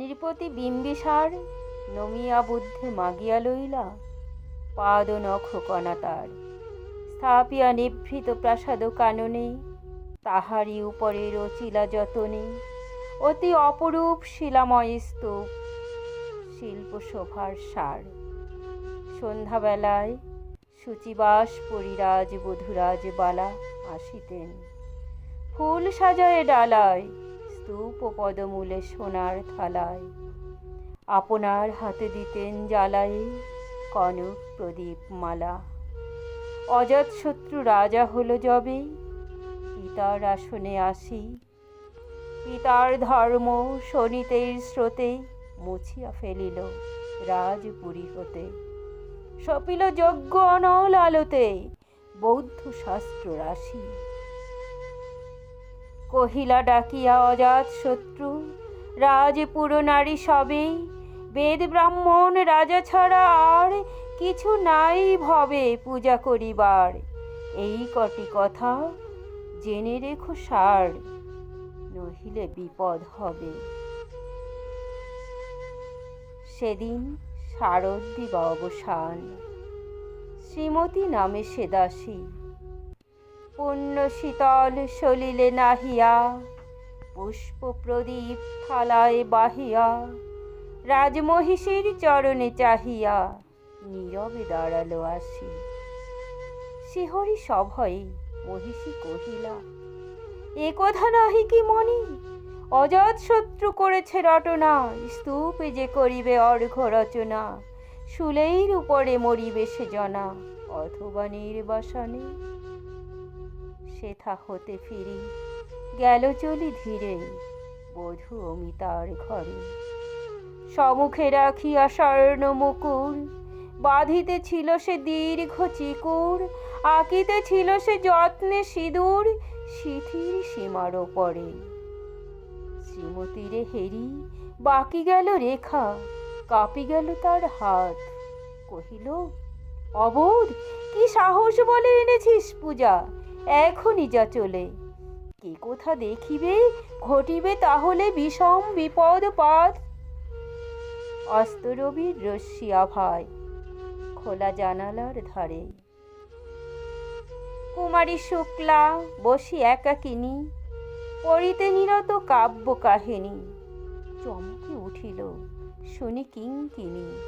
নৃপতি বিম্বিসার নমিয়া বুদ্ধে মাগিয়া লইলা পাদ নখ কণা তার। স্থাপিয়া নিভৃত প্রাসাদ কাননে, তাহারই উপরে রচিলা যতনে। অতি অপরূপ শিলাময় স্তূপ শিল্প শোভার সার। সন্ধ্যাবেলায় শুচিবাস পরিরাজ বধুরাজ বালা আসিতেন। ফুল সাজায় ডালায় স্তূপ ও পদমূলে সোনার থালায়। আপনার হাতে দিতেন জ্বালায়ে কনক প্রদীপ মালা। অজাতশত্রু রাজা হলো যবে পিতার আসনে আসি। পিতার ধর্ম শনিতের স্রোতে মুছিয়া ফেলিল রাজপুরী হতে। সপিল যজ্ঞ অনল আলোতে বৌদ্ধ শাস্ত্র রাশি। কহিলা ডাকিয়া, অজাত শত্রু রাজপুর নারী সবে বেদ ব্রাহ্মণ, রাজা ছাড়া আর কিছু নাই ভবে পূজা করিবার। এই কটি কথা জেনে রেখো সার, নহিলে বিপদ হবে। সেদিন শারদ দিবা অবসান। শ্রীমতী নামে সে দাসী। পুণ্য শীতল সলিলে নাহিয়া, পুষ্প প্রদীপ থালায় বাহিয়া, রাজমহিষীর চরণে চাহিয়া নীরবে দাঁড়াল আসি। শিহরি সভয়ে মহিষী কহিলা, এ কথা নাহি কি মনি অজাত শত্রু করেছে রটনা, স্তূপে যে করিবে অর্ঘ রচনা, শুলেইর উপরে মরিবে সে জনা, অথবা নির্বাসনে। সেথা হতে ফিরি। গেল চলি ধীরে, বধূ অমিতার ঘরে। সমুখে রাখিয়া স্বর্ণ মুকুর বাঁধিতে ছিল সে দীর্ঘ চিকুর, আঁকিতে ছিল সে যত্নে সিঁদুর শিথির সীমার পরে শ্রীমতীরে হেরি, বাকি গেল রেখা, কাঁপি গেল তার হাত। কহিল, অবোধ, কি সাহস বলে এনেছিস পূজা? এখনই যা চলে। কে কোথা দেখিবে? ঘটিবে তাহলে বিষম বিপদ পাত। অস্তরবির রশ্মি আভায় খোলা জানালার ধারে। কুমারী শুক্লা বসি একাকিনী পড়িতে নিরত কাব্য কাহিনী। চমকে উঠিল, শুনি কিঙ্কিনী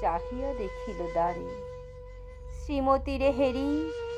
চাহিয়া দেখিল দ্বারে। শ্রীমতীরে হেরি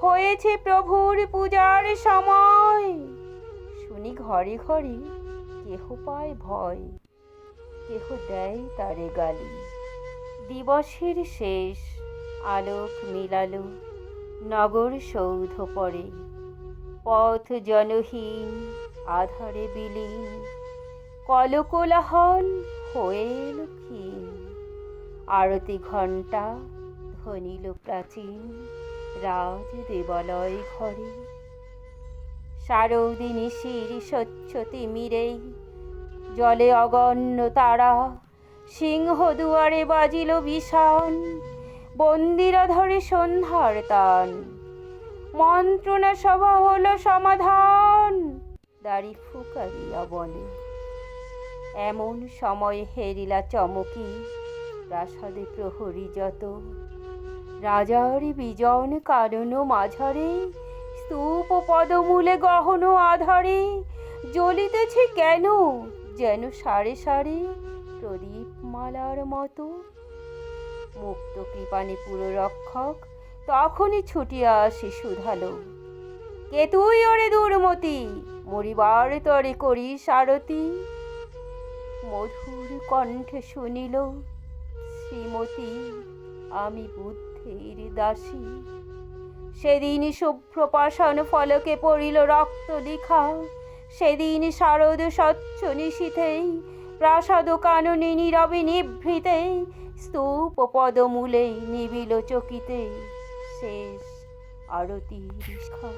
হয়েছে প্রভুর পূজার সময়। শুনি ঘরে ঘরে কেহ পায় ভয়, কেহ দেয় তারে গালি। দিবসের শেষ, আলোক মিলালো, নগর সৌধ পরে পথ জনহীন, আধারে বিলীন, কলকোলাহল হয়ে এলো আরতি ঘণ্টা ধ্বনিল প্রাচীন। রাজ দেবালয় ঘরে। শারদিনী শির স্বচ্ছ তিমিরেই জলে অগণ্য তারা, সিংহ দুয়ারে বাজিল বিষাণ। বন্দিরা ধরে সন্ধ্যার তান। মন্ত্রণা সভা হলো সমাধান। দাড়ি ফুকারিয়া বলে, এমন সময় হেরিলা চমকি, প্রাসাদে প্রহরী যত। রাজার বিজন কারণ মাঝারে, স্তূপ পদমূলে গহন আধারে, জ্বলিতেছে কেন, যেন সারে সারে প্রদীপ মালার মতো। মুক্ত কৃপানি পুররক্ষক তখনই ছুটিয়া আসি শুধালো কে তুই ওরে দুর্মতি? মরিবার তরে করি আরতি মধুর কণ্ঠে শুনিল, শ্রীমতী, আমি বুদ্ধের দাসী। সেদিন শুভ্র ফলকে পড়িল রক্ত লিখা। সেদিন শারদ স্বচ্ছ নিশীথেই প্রাসাদ কাননে নীরবে নিভৃতে, স্তূপ পদমূলে নিবিল চকিতে শেষ আরতি শিখা।